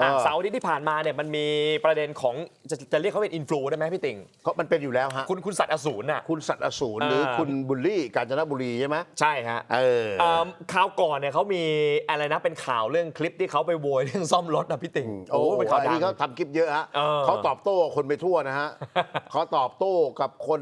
อะเออเสาร์อาทิตย์ที่ผ่านมาเนี่ยมันมีประเด็นของจะจะเรียกเขาเป็นอินฟลูได้ไหมพี่ติ่งก็มันเป็นอยู่แล้วฮะ คุณคุณสัตว์อสูรน่ะ คุณสัตว์อสูรอ่าหรือคุณบุลลี่กาญจนบุรีใช่ไหมใช่ฮะเออเอิ่มข่าวก่อนเนี่ยเขามีอะไรนะเป็นข่าวเรื่องคลิปที่เขาไปโวยเรื่องซ่อมรถนะพี่ติ่งโอ้เป็นข่าวไอ้ดัง นี่เขาทำคลิปเยอะฮะเออ เขาตอบโต้คนไปทั่วนะฮะ เขาตอบโต้กับคน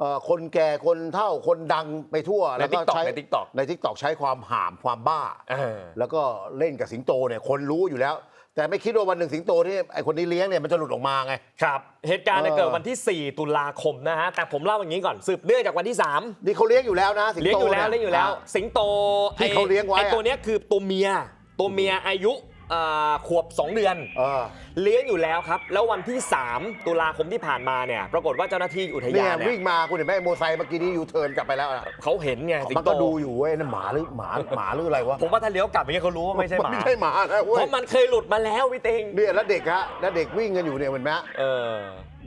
เอ่อคนแก่คนเฒ่าคนดังไปทั่วในแล้วทิก็กตอกใช้ในทิกตอกในทิกตอกใช้ความห่ามความบ้า เออ แล้วก็เล่นกับสิงโตเนี่ยคนรู้อยู่แล้ว แต่ไม่คิดว่าวันหนึ่งสิงโตที่ไอคนนี้เลี้ยงเนี่ยมันจะหลุดออกมาไง ครับ เหตุการณ์เนี่ยเออ เกิดวันที่ 4 ตุลาคมนะฮะ แต่ผมเล่าอย่างนี้ก่อน สืบเนื่องจากวันที่ 3 นี่เขาเลี้ยงอยู่แล้วนะสิงเลี้ยงโตอยู่แล้วนี่เลี้ยงอยู่แล้ว สิงโตที่เขาเลี้ยงไว้ไออะ ตัวเนี้ยคือตัวเมีย ตัวเมียอายุ อ่าขวบ 2 เดือน เออเลี้ยงอยู่แล้วครับ แล้ววันที่ 3 ตุลาคมที่ผ่านมาเนี่ย ปรากฏว่าเจ้าหน้าที่อุทเนี่ยยานเนี่วิ่ยงมาคุณเห็นไหมโมอไซค์เมื่อกี้นี้ยูเทิร์นกลับไปแล้วอะเขาเห็นไงสิงมันโตก็ดูอยู่เว้ยนั่นหมาหรือหมาหมาหรืออะไรวะผมว่าถ้าเลี้ยวกลับอย่างเงี้ยเขารู้ว่าไม่ใช่หมา ไม่ใช่หมานะเว้เพยราะมันเคยหลุดมาแล้วพี่เต็งเนี่ยแล้วเด็กฮะแล้วเด็กวิ่งกันอยู่เนี่ยเห็นไหมฮะเออ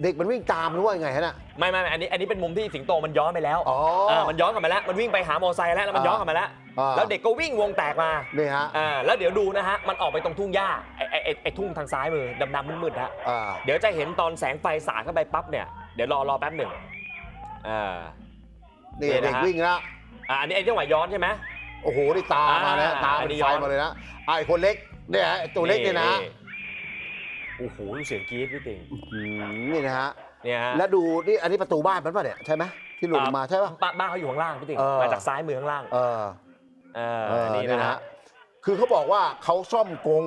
เด็กมันวิ่งตามหรือว่าไงฮะน่ะ ไม่ไม่ไม่อันนี้อันนี้เป็นมุมที่สิงโตมันย้อนไปแล้วอ๋ออ่ามันย้อนกลับมาแล้ว มันวิ่งไปหามอเตอร์ไซค์แล้วแล้วมันย้อนกลับมาแล้ว อ่า แล้วเด็กก็วิ่งวงแตกมานี่ฮะอ่าแล้วเดี๋ยวดูนะฮะ มันออกไปตรงทุ่งหญ้าไอ้ไอ้ไอ้ไอ้ทุ่งทางซ้ายมือดำๆมืดๆฮะ อ่าเดี๋ยวจะเห็นตอนแสงไฟสาดเข้าไปปั๊บเนี่ย เดี๋ยวรอรอแป๊บหนึ่งอ่า นี่นี่นะฮะ เด็กวิ่งแล้วอ่าอันนี้ไอ้จังหวะย้อนใช่ไหม โอ้โหนี่ตามาแล้วอ่าตาอัเป็นนนี้ไฟย้อน มาเลยนะไอ้คนเล็กเนี่ยฮะไอ้ตัวเล็กเนี่ยนะฮะ โอ้โหดูเสียงกรี๊ดพี่ติงอืมนี่นะฮะ เนี่ยฮะแล้วดูนี่อันนี้ประตูบ้านมันป่ะเนี่ยใช่ไหมที่หลุดออกมาใช่ป่ะ บ้านบ้านเขาอยู่ข้างล่างพี่ติงเออ มาจากซ้ายมือข้างล่างเออเออเออนี่นี่นะนะฮะฮะคือเขาบอกว่าเขาซ่อมกรง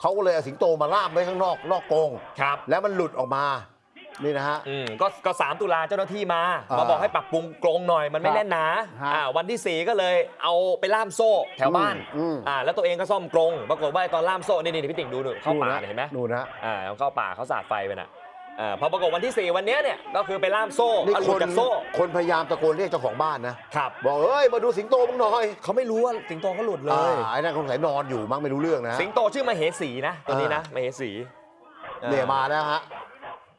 เขาก็เลยเอาสิงโตมาล่ามไว้ข้างนอกนอกกรงครับ แล้วมันหลุดออกมา นี่นะฮะ อืมก็ก็สามตุลาเจ้าหน้าที่มา อ่ามมาบอกให้ปรับปรุงกรงหน่อยมันไม่ครับแน่นหนาฮะอ่าวันที่4ก็เลยเอาไปล่ามโซ่แถวบ้านอืม อ่าแล้วตัวเองก็ซ่อมกรงปรากฏว่าไอ้ตอนล่ามโซ่นี่นี่พี่ติ่งดูหนูเข้าป่าะเนี่ยเห็นไหมนู่นนะ อ่าเขาเข้าป่าเขาสาดไฟไปน่ะอ่าพอปรากฏวันที่4วันเนี้ยเนี่ยก็คือไปล่ามโซ่นี่เอาหคลุดนจากโซ่คนพยายามตะโกนเรียกเจ้าของบ้านนะ ครับบอกเอ้ย มาดูสิงโตมึงหน่อยเขาไม่รู้ว่าสิงโตเขาหลุดเลอ่าย ไอ้นั่นคงสายนอนอยู่มั้งไม่รู้เรื่องนะฮะ สิงโตชื่อมเหสีนะตัวนี้นะมเหสีเนี่ยมาแล้วฮะ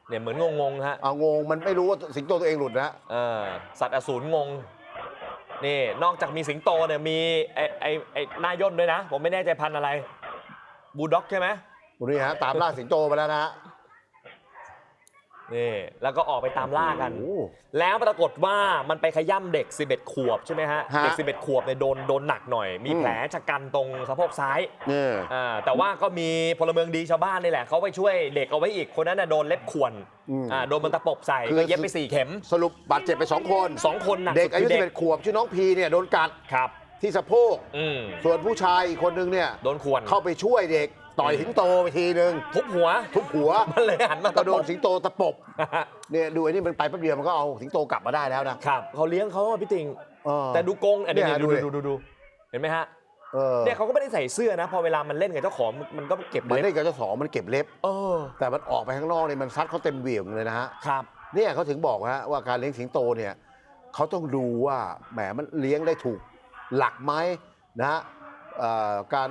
เนี่ยเหมือนงงๆฮะเอางงมันไม่รู้ว่าสิงโตตัวเองหลุดนะเออสัตว์อสูรงง นี่นอกจากมีสิงโตเนี่ยมีไอไอไอหน้าย่นด้วยนะ ผมไม่แน่ใจพันธุ์อะไร บูลด็อกใช่ไหมนี่ฮะตามล่าสิงโตมาแล้วนะฮะ นี่แล้วก็ออกไปตามล่ากันโอ้โหแล้วปรากฏว่ามันไปขย่ำเด็ก 11 ขวบใช่ไหมฮะ ฮะเด็ก 11 ขวบเนี่ยโดนโดนหนักหน่อย มีอืม แผลชะกันตรงสะโพกซ้ายเนี่ยอ่าแต่ว่าก็มีพลเมืองดีชาวบ้านนี่แหละเขาไปช่วยเด็กเอาไว้อีกคนนั้นน่ะโดนเล็บข่วนอืม อ่าโดนมันตะปบใส่คือ ก็เย็บไปสี่เข็มสรุปบาดเจ็บไปสองคน สองคนหนักเด็กอายุสุดคื11ขวบชื่อน้องพีเนี่ยโดนกัดครับ ที่สะโพก อืมส่วนผู้ชายอีกคนนึงเนี่ยโดนข่วน เข้าไปช่วยเด็ก ต่อยสิงโตไปทีนึงทุบหัว ทุบหัวมันเลยหันมาก็ตะโดปนบสิงโตตะปบเนี่ยดูไอ้นี่มันไปแป๊บเดียวมันก็เอาสิงโตกลับมาได้แล้วนะครับเขาเลี้ยงเขาอะพี่ติง เออ แต่ดูกรงอันนี้เนี่ยดูดูดิดูดูดูเห็นไหมฮะเออเนี่ยเขาก็ไม่ได้ใส่เสื้อนะ พอเวลามันเล่นกับเจ้าของมันก็เก็บมันเล็เล่บนกับเจ้าสองมันเก็บเล็บ เออแต่มันออกไปข้างนอกเนี่ยมันซัดเขาเต็มเหวี่ยงเลยนะฮะ ครับ เนี่ยเขาถึงบอกฮะว่าการเลี้ยงสิงโตเนี่ยเขาต้องดูว่าแหมมันเลี้ยงได้ถูกหลักไหมนะฮะเอ่อการ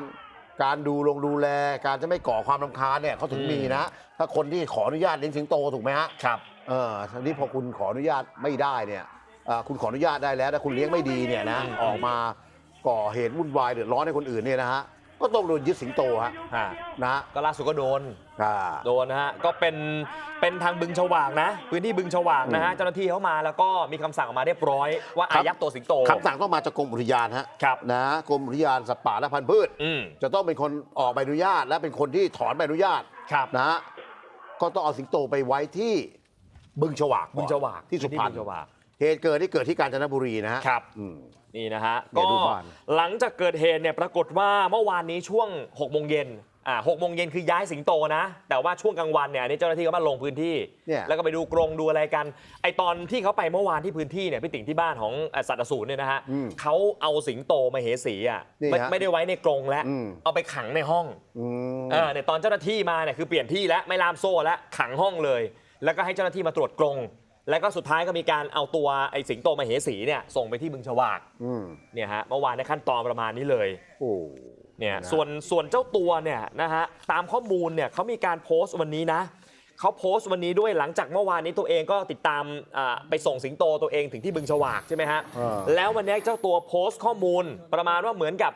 การดูลงดูแล การจะไม่ก่อความรำคาญเนี่ยเขาถึงอืมมีนะ ถ้าคนที่ขออนุญาตเลี้ยงสิงโตถูกไหมฮะครับ เออทีนี้พอคุณขออนุญาตไม่ได้เนี่ยเอ่อคุณขออนุญาตได้แล้วแต่คุณเลี้ยงไม่ดีเนี่ยนะอืมออกมาก่อเหตุวุ่นวายเดือดร้อนให้คนอื่นเนี่ยนะฮะ ก็ต้องโดนยึดสิงโตฮะฮะนะฮะก็ล่าสุดก็โดน อ่า โดนนะฮะ ก็เป็นเป็นทางบึงฉวากนะ พื้นที่บึงฉวากนะฮะอืมเจ้าหน้าที่เขามาแล้วก็มีคำสั่งออกมาเรียบร้อย ว่าครัอาบยัดตัวสิงโต คำสั่งต้องมาจากกรมอุทยานฮะครับนะกรมอุทยานสัตว์ป่าและพันธุ์พืช อืม จะต้องเป็นคนออกใบอนุญาต และเป็นคนที่ถอนใบอนุญาตครับ นะฮะก็ต้องเอาสิงโตไปไว้ที่บึงฉวากก่อนบึงฉวากที่สุพรรณ บึงฉวาก เหตุเกิดที่เกิดที่กาญจนบุรีนะฮะ ครับอืมนี่นะฮะ เดี๋ก็ยวดูบ้าน หลังจากเกิดเหตุเนี่ยปรากฏว่าเมื่อวานนี้ช่วง6โมงเย็นอ่าหกโมงเย็นคือย้ายสิงโตนะ แต่ว่าช่วงกลางวันเนี่ยอันนี่เจ้าหน้าที่ก็มาลงพื้นที่ เนี่ย แล้วก็ไปดูกรงดูอะไรกัน ไอตอนที่เขาไปเมื่อวานที่พื้นที่เนี่ยพี่ติ๋งที่บ้านของเอ่อสัตว์อสูรเนี่ยนะฮะอืมเขาเอาสิงโตมาเหสีอะนี่ไม่ฮะไม่ได้ไว้ในกรงแล้วอืม เอาไปขังในห้อง อืม เออเนี่ยตอนเจ้าหน้าที่มาเนี่ยคือเปลี่ยนที่แล้วไม่ล่ามโซ่แล้วขังห้องเลย แล้วก็ให้เจ้าหน้าที่มาตรวจกรง แล้วก็สุดท้ายก็มีการเอาตัวไอ้สิงโตมาเหสีเนี่ยส่งไปที่บึงฉวากอืมเนี่ยฮะเมื่อวานในขั้นตอนประมาณนี้เลยโอ้ เนี่ยนะ ส่วนส่วนเจ้าตัวเนี่ยนะฮะตามข้อมูลเนี่ยเขามีการโพสต์วันนี้นะเขาโพสต์วันนี้ด้วยหลังจากเมื่อวานนี้ตัวเองก็ติดตามอ่าไปส่งสิงโตตัวเองถึงที่บึงฉวากใช่ไหมฮะอ่า แล้ววันนี้เจ้าตัวโพสต์ข้อมูลประมาณว่าเหมือนกับ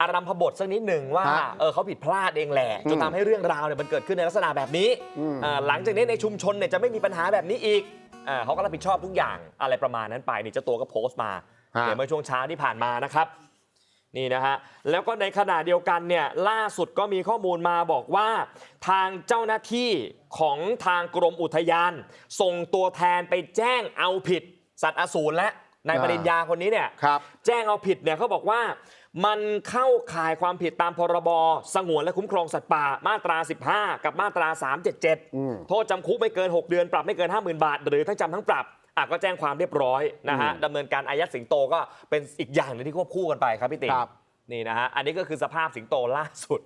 อารัมพบทสักนิดหนึ่งว่าฮะเออเขาผิดพลาดเองแหละจนอืมทำให้เรื่องราวเนี่ยมันเกิดขึ้นในลักษณะแบบนี้อืม อ่าหลังจากนี้ในชุมชนเนี่ยจะไม่มีปัญหาแบบนี้อีกอ่าเขาก็รับผิดชอบทุกอย่างอะไรประมาณนั้นไปนี่เจ้าตัวก็โพสต์มา ฮะเดี๋ยวเมื่อช่วงเช้าที่ผ่านมานะครับนี่นะฮะแล้วก็ในขณะเดียวกันเนี่ยล่าสุดก็มีข้อมูลมาบอกว่า ทางเจ้าหน้าที่ของทางกรมอุทยาน ส่งตัวแทนไปแจ้งเอาผิด สัตว์อสูรและนายปริญญาคนนี้เนี่ยครับ แจ้งเอาผิดเนี่ยเขาบอกว่า มันเข้าข่ายความผิดตามพรบสงวนและคุ้มครองสัตว์ป่ามาตรา 15 กับมาตราอืม377 โทษจำคุกไม่เกิน 6 เดือน ปรับไม่เกิน 50,000 บาท หรือทั้งจำทั้งปรับอะก็แจ้งความเรียบร้อยนะฮะอืมดำเนินการอายัดสิงโตก็เป็นอีกอย่างหนึงที่ควบคู่กันไปครับพี่ติ๋งครับนี่นะฮะอันนี้ก็คือสภาพสิงโตล่าสุด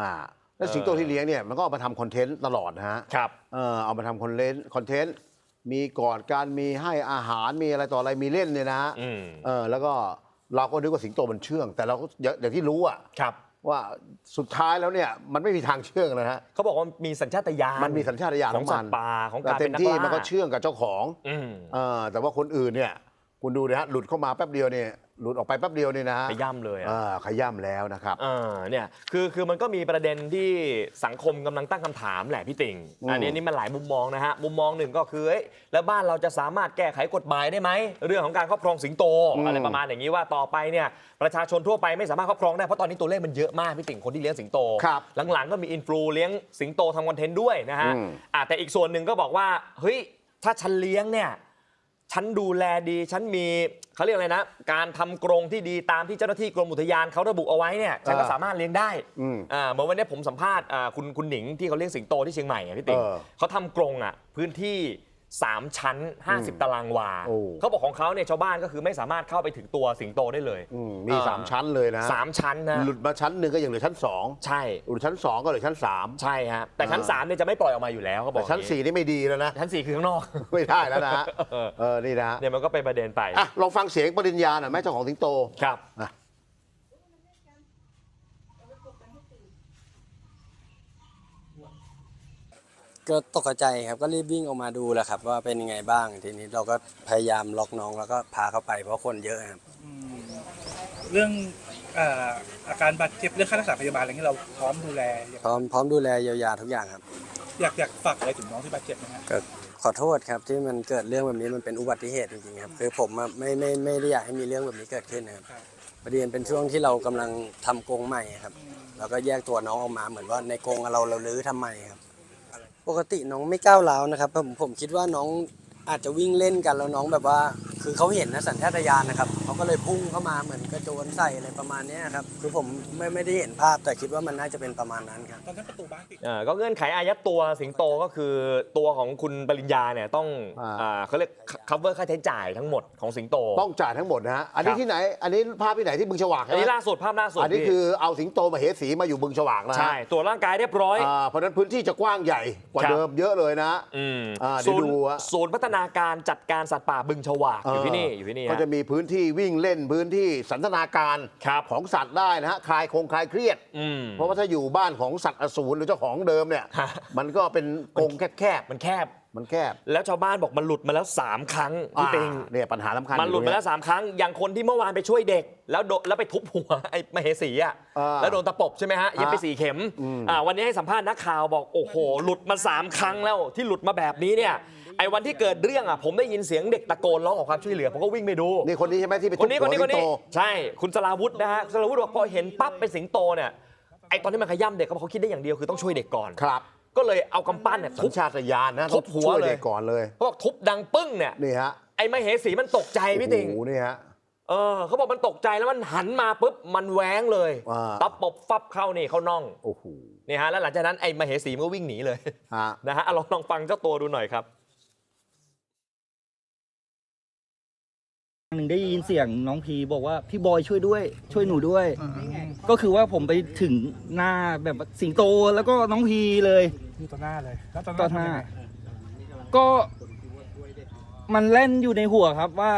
อ่าแล้วสิงโตที่เลี้ยงเนี่ยมันก็เอามาทำคอนเทนต์ตลอดนะฮะครับเออเอามาทำคอนเทนต์คอนเทนต์มีกอดการมีให้อาหารมีอะไรต่ออะไรมีเล่นเนี่ยนะฮะอืมเออแล้วก็ เราก็นึกว่าสิงโตมันเชื่อง แต่เราก็อย่างอย่างที่รู้อะครับ ว่าสุดท้ายแล้วเนี่ยมันไม่มีทางเชื่องนะฮะเขาบอกว่ามีสัญชาตญาณมันมีสัญชาตญาณขขอองงสัมัตนว์ป่าของแต่การเต็เป็นมนักที่ล่ามันก็เชื่องกับเจ้าของอืม เออแต่ว่าคนอื่นเนี่ยคุณดูนะฮะหลุดเข้ามาแป๊บเดียวเนี่ย หลุดออกไปแป๊บเดียวเนี่ยนะฮะไปย่ำเลยอะเออขย่ำแล้วนะครับ เออเนี่ยคือคือมันก็มีประเด็นที่สังคมกำลังตั้งคำถามแหละพี่ติ่งอืม อันนี้นี่มันหลายมุมมองนะฮะมุมมองหนึ่งก็คือเอ้ยแล้วบ้านเราจะสามารถแก้ไขกฎหมายได้ไหมเรื่องของการครอบครองสิงโตอะไรประมาณอย่างนี้ว่าต่อไปเนี่ยประชาชนทั่วไปไม่สามารถครอบครองได้เพราะตอนนี้ตัวเลขมันเยอะมากพี่ติ่งคนที่เลี้ยงสิงโต ครับหลังๆก็มีอินฟลูเลี้ยงสิงโตทำคอนเทนต์ด้วยนะฮะอืม อะแต่อีกส่วนหนึ่งก็บอกว่าเฮ้ยถ้าฉันเลี้ยงเนี่ย ฉันดูแลดี ฉันมีเขาเรียกอะไรนะ การทำกรงที่ดีตามที่เจ้าหน้าที่กรมอุทยานเขาระบุเอาไว้เนี่ยฉันก็เออสามารถเลี้ยงได้อืมอ่าเหมือนวันนี้ผมสัมภาษณ์อ่าคุณคุณหนิงที่เขาเลี้ยงสิงโตที่เชียงใหม่อะพี่ติ๋งเออ เขาทำกรงอะพื้นที่ 3 ชั้น 50 ตารางวา โอ้ เขาบอกของเขาเนี่ยชาวบ้านก็คือไม่สามารถเข้าไปถึงตัวสิงโตได้เลยอืมมีเออสามชั้นเลยนะสามชั้นนะหลุดมาชั้นหนึ่งก็ยังเหลือชั้นสองใช่หลุดชั้นสองก็เหลือชั้นสามใช่ฮะแต่ชั้นอ่า3เนี่ยจะไม่ปล่อยออกมาอยู่แล้วเขาบอแต่กชั้นอย่างสี่นี่ไม่ดีแล้วนะ ชั้นสี่คือข้างนอก ไม่ได้แล้วนะฮะเออ เออนี่นะฮะเนี่ยมันก็เป็นประเด็นไปอะลองฟังเสียงปริญญาหน่อยไหมเจ้าของสิงโตครับอะ ก็ตกใจครับก็รีบวิ่งออกมาดูแหละครับ ว่าเป็นยังไงบ้างทีนี้เราก็พยายามล็อกน้องแล้วก็พาเข้าไปเพราะคนเยอะครับเรื่องเอ่ออาการบาดเจ็บเรื่องค่ารักษาพยาบาลอะไรเงี้ยเราพร้อมดูแลอยากพร้อมพร้อมดูแลเยียวยาทุกอย่างครับ อยากอยากฝากอะไรถึงน้องที่บาดเจ็บนะฮะก็ขอโทษครับที่มันเกิดเรื่องแบบนี้มันเป็นอุบัติเหตุจริงๆครับคือผมอะไม่ไม่ไม่ได้อยากให้มีเรื่องแบบนี้เกิดขึ้นนะครับประเด็นเป็นช่วงที่เรากำลังทำกรงใหม่ครับ แล้วก็แยกตัวน้องออกมาเหมือนว่าในกรงอะเราเราลื้อทำไมครับ ปกติน้องไม่ก้าวร้าวนะครับผมผมคิดว่าน้องอาจจะวิ่งเล่นกันแล้วน้องแบบว่า คือเขาเห็นนะสัญชาตญาณนะครับเขาก็เลยพุ่งเข้ามาเหมือนกระโจนใส่อะไรประมาณเนี้ยครับคือผมไม่ไม่ได้เห็นภาพแต่คิดว่ามันน่าจะเป็นประมาณนั้นครับ ตอนนั้นประตูบ้านปิดเอ่อก็เงื่อนไขอายัดตัวสิงโตก็คือตัวของคุณปริญญาเนี่ยต้องอ่า อ่าเขาเรียก cover ค่าใช้จ่ายทั้งหมดของสิงโต ต้องจ่ายทั้งหมดนะฮะอันนี้ครับ ที่ไหน อันนี้ภาพที่ไหนที่บึงฉวากอันนี้ใช่ไหมล่าสุดภาพล่าสุดอันนี้พี่คือเอาสิงโตมาเหสีมาอยู่บึงฉวากนะฮะใช่ตรวจร่างกายเรียบร้อย อ่าเพราะฉะนั้นพื้นที่จะกว้างใหญ่กว่าครับ เดิมเยอะเลยนะ อืมอ่าเดี๋ยวศูนย์ดูอะศูนย์พัฒนาการจัดการสัตว์ป่าบึงฉวากอยู่ที่นี่อยู่ที่นี่ก็ฮะจะมีพื้นที่วิ่งเล่นพื้นที่สันทนาการครับของสัตว์ได้นะฮะคลายคงคลายเครียดอืมเพราะว่าถ้าอยู่บ้านของสัตว์อสูรหรือเจ้าของเดิมเนี่ยฮะมันก็เป็นกรงแคบมันแคบๆมันแคบ แล้วชาวบ้านบอกมันหลุดมาแล้ว 3 ครั้งพี่เต็งอ่าเนี่ยปัญหาสำคัญมันหลุดอยู่มาตรงแล้เนี้ยวสามครั้ง อย่างคนที่เมื่อวานไปช่วยเด็ก แล้วโดนแล้วไปทุบหัวไอ้มเหสีอะอ่าแล้วโดนตะปบใช่ไหมฮะเย็บไปฮะสี่เข็มอืมอ่าวันนี้ให้สัมภาษณ์นักข่าวบอกโอ้โห หลุดมาสามครั้งแล้วที่หลุดมาแบบนี้เนี่ย ไอ้วันที่เกิดเรื่องอะผมได้ยินเสียงเด็กตะโกนร้องขอความช่วยเหลือผมก็วิ่งไปดู นี่คนนี้ใช่ไหมที่ไปคนนี้ทุคบนนี้หัควนสิงนี้โต ใช่คุณสลาวุธนะฮะสลาวุธบอกพอเห็นปั๊บเป็นสิงโตเนี่ยไอ้ตอนที่มันขย้ำเด็กเขาบอกเขาคิดได้อย่างเดียวคือต้องช่วยเด็กก่อนครับ ก็เลยเอากำปั้นเนี่ยสัทุญบ ชาตญาณนะทุต้องบหัวช่วยเลยเด็กก่อนเลย เขาบอกทุบดังปึ้งเนี่ยนี่ฮะไอ้มเหสีมันตกใจพี่ติง โอ้โหนี่ฮะ เออเขาบอกมันตกใจแล้วมันหันมาปุ๊บมันแหวงเลยอ่า ตะปบฟับเข้านี่เข้าน่องโอ้โหนี่ฮะแล้วหลังจากนั้นไอ้มเหสีมันก็วิ่งหนีเลย ฮะ นะฮะอะลองลองฟังเจ้าตัวดูหน่อยครับ หนึ่งได้ยินเสียงน้องพีบอกว่าพี่บอยช่วยด้วย ช่วยหนูด้วย ก็คือว่าผมไปถึงหน้าแบบสิงโตแล้วก็น้องพีเลยอยู่ต่อหน้าเลยแล้วตอนต่นั้อนหน้าทำยังไงก็มันเล่นอยู่ในหัวครับว่า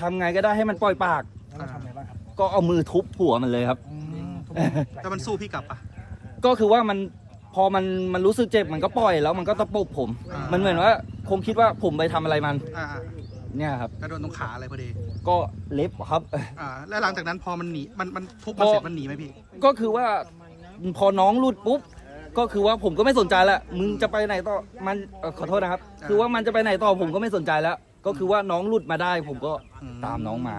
ทำไงก็ได้ให้มันปล่อยปาก แล้วเราทำไงบ้างครับก็เอามือทุบหัวมันเลยครับ อืมทุกแต่มันสู้พี่กลับปะ ก็คือว่ามันพอมันมันรู้สึกเจ็บมันก็ปล่อยแล้วมันก็ตะปบผม อ่ามั มันเหมือนว่าคงคิดว่าผมไปทำอะไรมัน อ่า เนี่ยครับก็โดนตรงขาอะไรพอดี ก็เล็บครับ อ่า แล้วหลังจากนั้นพอมันหนี มัน มันทุบพมันอเสร็จมันหนีไหมพี่ ก็คือว่าพอน้องหลุดปุ๊บ ก็คือว่าผมก็ไม่สนใจละมึงจะไปไหนต่อ มันเอ่อขอโทษนะครับอ่าคือว่ามันจะไปไหนต่อผมก็ไม่สนใจแล้ว ก็คือว่าน้องหลุดมาได้ ผมก็อืมตามน้องมา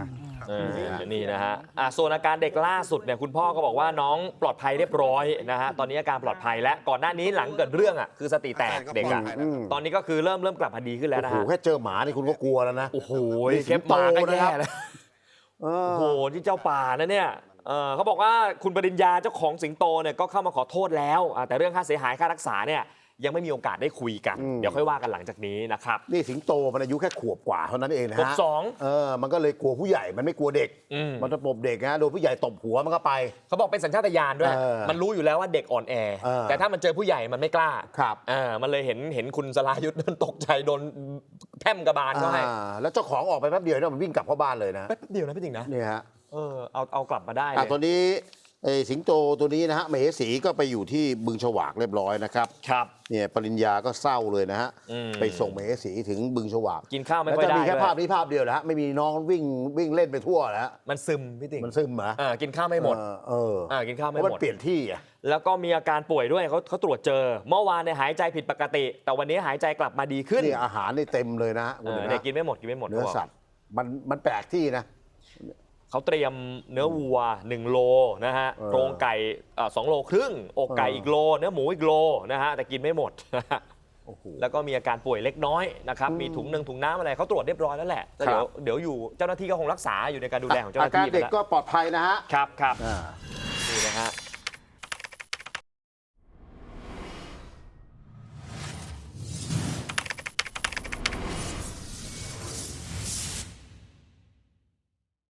เออนี่นะฮะอะส่วนอาการเด็กล่าสุดเนี่ยคุณพ่อก็บอกว่าน้องปลอดภัยเรียบร้อยนะฮะตอนนี้อาการปลอดภัยแล้วก่อนหน้านี้หลังเกิดเรื่องอะคือสติแตกเด็กอะอืม ตอนนี้ก็คือเริ่มเริ่มกลับมาดีขึ้นแล้วโอ้นะโหฮะแค่เจอหมานี่คุณก็กลัวแล้วนะ โอ้โหนี่สิแค่งหโตมาก็นะคแย่รับ แล้ว เออ โอ้โหที่เจ้าป่านะเนี่ยเออเขาบอกว่าคุณปริญญาเจ้าของสิงโตเนี่ยก็เข้ามาขอโทษแล้วอะแต่เรื่องค่าเสียหายค่ารักษาเนี่ย ยังไม่มีโอกาสได้คุยกัน อืม เดี๋ยวค่อยว่ากันหลังจากนี้นะครับนี่สิงโตมันอายุแค่ขวบกว่าเท่านั้นเองนะขวบฮะสอง เออมันก็เลยกลัวผู้ใหญ่มันไม่กลัวเด็ก อืม มันจะปบเด็กนะโดนผู้ใหญ่ตบหัวมันก็ไป เขาบอกเป็นสัญชาตญาณด้วย เออมันรู้อยู่แล้วว่าเด็กอ่อนแอ เออ แต่ถ้ามันเจอผู้ใหญ่มันไม่กล้าครับอ่ามันเลยเห็นเห็นคุณสลายุทธ์มันตกใจโดนแพร่มกระบาลเขาให้อ่าแล้วเจ้าของออกไปแป๊บเดียวเนี่ยมันวิ่งกลับเข้าบ้านเลยนะแป๊บเดียวนะพี่ติ๋งนะ เนี่ยฮะ เออเอาเอากลับมาได้เลอะยตัวนี้ไอ้ สิงโตตัวนี้นะฮะมเหสีก็ไปอยู่ที่บึงฉวากเรียบร้อยนะครับครับเนี่ยปริญญาก็เศร้าเลยนะฮะอืมไปส่งมเหสีถึงบึงฉวากกินข้าวไม่แล้วค่อยจะได้มีแค่ด้วยภาพนี้ภาพเดียวนะฮะไม่มีน้องวิ่งวิ่งเล่นไปทั่วแล้วมันซึมพี่ติ๋งมันซึมเหรออ่ากินข้าวไม่หมดเออเอออ่ากินข้าวเพไม่ราะหมัมนดเปลี่ยนที่อะแล้วก็มีอาการป่วยด้วยเขาเขาตรวจเจอ เมื่อวานเนี่ยหายใจผิดปกติ แต่วันนี้หายใจกลับมาดีขึ้นนี่อาหารนี่เต็มเลยนะเอคุณอเห็นไหมเนี่ยกินไม่หมดกินไม่หมดเนื้อขาบอกสัตว์มันมันแปลกที่นะ เขาเตรียมเนื้อวัว 1 โลนะฮะเออโครงไก่เอ่อสองโลครึ่ง อกไก่เอออีอีกโล เนื้อหมูอีกโลนะฮะแต่กินไม่หมดนะฮะโอ้โหแล้วก็มีอาการป่วยเล็กน้อยนะครับอืมมีถุงหนึ่งถุงน้ำอะไรเขาตรวจเรียบร้อยแล้วแหละแต่ครับเดี๋ยวเดี๋ยวอยู่เจ้าหน้าที่ก็คงรักษาอยู่ในการดูแลของเจ้าหอาน้าการที่ไปเด็กแล้วก็ปลอดภัยนะฮะครับครับอ่านี่นะฮะ